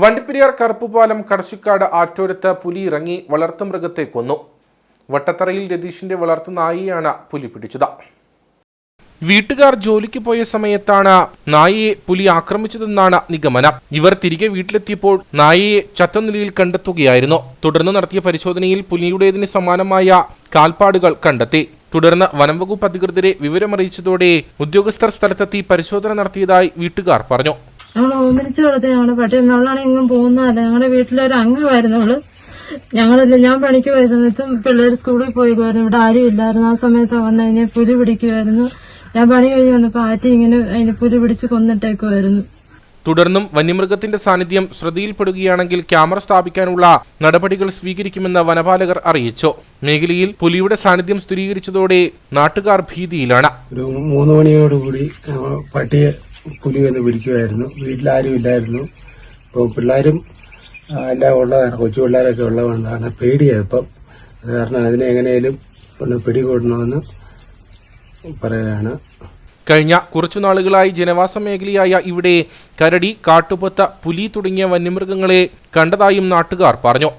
വണ്ടിപ്പെരിയാർ കറുപ്പുപാലം കടശിക്കാട് ആറ്റോരത്ത് പുലി ഇറങ്ങി വളർത്തുമൃഗത്തെ കൊന്നു. വട്ടത്തറയിൽ രതീഷിന്റെ വളർത്തു നായിയാണ് പുലി പിടിച്ചത്. വീട്ടുകാർ ജോലിക്ക് പോയ സമയത്താണ് നായയെ പുലി ആക്രമിച്ചതെന്നാണ് നിഗമനം. ഇവർ തിരികെ വീട്ടിലെത്തിയപ്പോൾ നായയെ ചത്ത നിലയിൽ കണ്ടെത്തുകയായിരുന്നു. തുടർന്ന് നടത്തിയ പരിശോധനയിൽ പുലിയുടേതിന് സമാനമായ കാൽപ്പാടുകൾ കണ്ടെത്തി. തുടർന്ന് വനംവകുപ്പ് അധികൃതരെ വിവരമറിയിച്ചതോടെ ഉദ്യോഗസ്ഥർ സ്ഥലത്തെത്തി പരിശോധന നടത്തിയതായി വീട്ടുകാർ പറഞ്ഞു. ഞങ്ങൾ ഓമനിച്ച് വളർത്തി ഞങ്ങളുടെ പട്ടി. നമ്മളാണ് എങ്ങും പോകുന്നതല്ല. ഞങ്ങളുടെ വീട്ടിലൊരു അംഗമായിരുന്നു അവൾ. ഞങ്ങളില്ല ഞാൻ പണിക്ക് പോയ സമയത്തും പിള്ളേർ സ്കൂളിൽ പോയിക്കുമായിരുന്നു ഇവിടെ ആരും ഇല്ലായിരുന്നു. ആ സമയത്ത് വന്നു കഴിഞ്ഞാൽ പുലി പിടിക്കുമായിരുന്നു ഞാൻ പണി കഴിഞ്ഞ് വന്നപ്പോൾ ആറ്റി ഇങ്ങനെ അതിന് പുലി പിടിച്ച് കൊന്നിട്ടേക്കുമായിരുന്നു തുടർന്നും വന്യമൃഗത്തിന്റെ സാന്നിധ്യം ശ്രദ്ധയിൽപ്പെടുകയാണെങ്കിൽ ക്യാമറ സ്ഥാപിക്കാനുള്ള നടപടികൾ സ്വീകരിക്കുമെന്ന് വനപാലകർ അറിയിച്ചു. മേഖലയിൽ പുലിയുടെ സാന്നിധ്യം സ്ഥിരീകരിച്ചതോടെ നാട്ടുകാർ ഭീതിയിലാണ്. ഒരു മൂന്ന് മണിയോടുകൂടി പട്ടിയെ പുലി വന്ന് പിടിക്കുമായിരുന്നു വീട്ടിലാരും ഇല്ലായിരുന്നു. ഇപ്പോൾ പിള്ളേരും എല്ലാം ഉള്ളതാണ്. കൊച്ചു പിള്ളേരൊക്കെ ഉള്ളതുകൊണ്ടാണ് പേടിയാണ് ഇപ്പം അത് കാരണം അതിനെ എങ്ങനെയും ഒന്ന് പിടികൂടണമെന്ന് പറയുകയാണ്. കഴിഞ്ഞ കുറച്ചു നാളുകളായി ജനവാസ മേഖലയായ ഇവിടെ കരടി കാട്ടുപൊത്ത പുലി തുടങ്ങിയ വന്യമൃഗങ്ങളെ കണ്ടതായും നാട്ടുകാർ പറഞ്ഞു.